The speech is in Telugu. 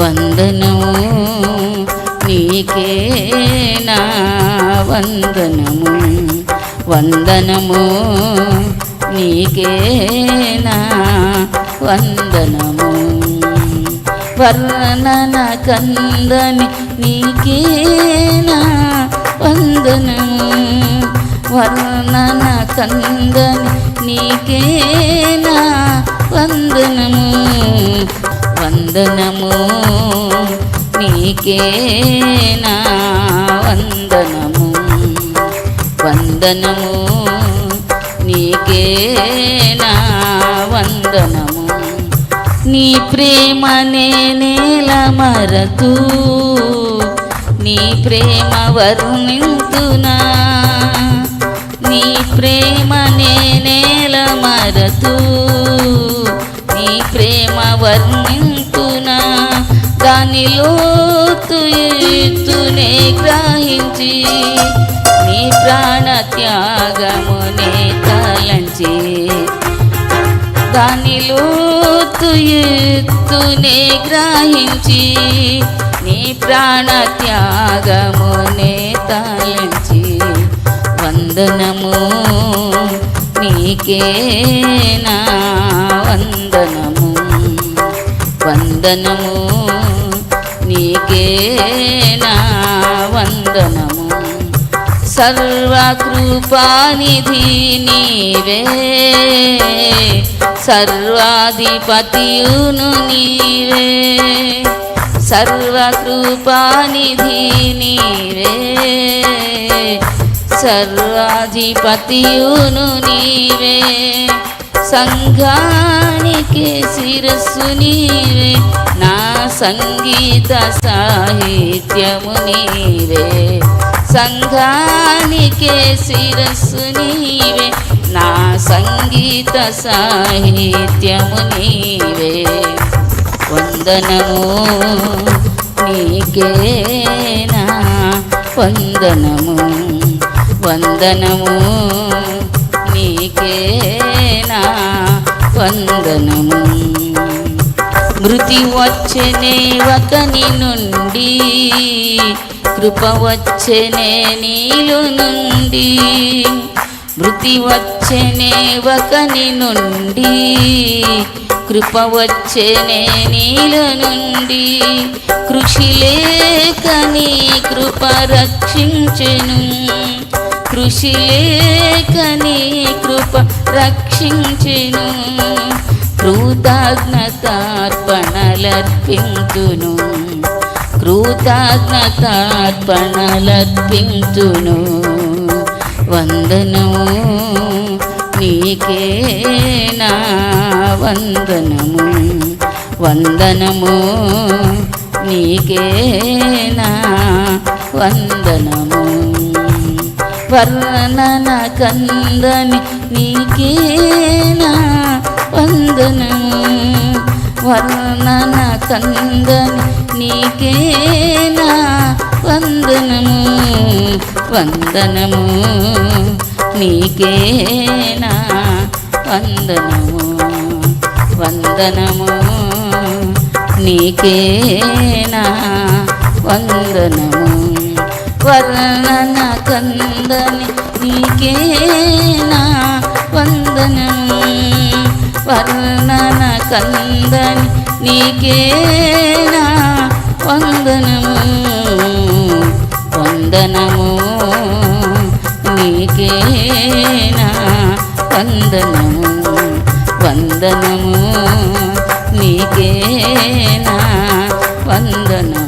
వందనము నీకే నా వందనము? వందనము నీకే నా వందనము? వర్ణన కందని నీకే నా వందనము? వర్ణన కందని నీకే వందనము. నీకే నా వందనము. వందనము. నీకే నా వందనము. నీ ప్రేమ నేల మరతూ నీ ప్రేమ వర్ణింతునా నీ ప్రేమ నేల మరతూ నీ ప్రేమ వర్ణింతునా దానిలో ఎత్తునే గ్రహించి నీ ప్రాణ త్యాగమునే తలంచి. లోతు ఎత్తునే గ్రహించి నీ ప్రాణ త్యాగమునే తలంచి. వందనము నీకేనా వందనము. వందనము నా వందనము. సర్వకృపానిధి నీవే. సర్వాధిపతియును నీవే. సర్వకృపానిధి నీవే. సర్వాధిపతియును నీవే. సంఘానికి శిరస్సు నీవే. నా సంగీత సాహిత్యము నీవే. సంఘానికే శిరస్సు నీవే. నా సంగీత సాహిత్యము నీవే. వందనము నీకేనా? వందనము వందనము నీకేనా? వందనము మృతి వచ్చనే ఒకని నుండి కృప వచ్చనే నీలు నుండి మృతి వచ్చనే ఒకని నుండి కృప వచ్చనే నీలు నుండి. కృషి లేకని కృప రక్షించెను కృషి లేకని కృప రక్షించెను. కృతజ్ఞతార్పణలర్పించును కృతజ్ఞతార్పణలర్పించును వందనము నీకే నా వందనము. వందనము నీకే నా వందనము. వర్ణన కందని నీకే నా కందని నీకేనా వందనము? వందనము నీకేనా వందనము? వందనము నీకేనా వందనము? వర్ణన కందని నీకేనా వందనము? వర్ణన కందని నీకేనా వందనము వందనము నీకేనా వందనము వందనము నీకేనా వందనము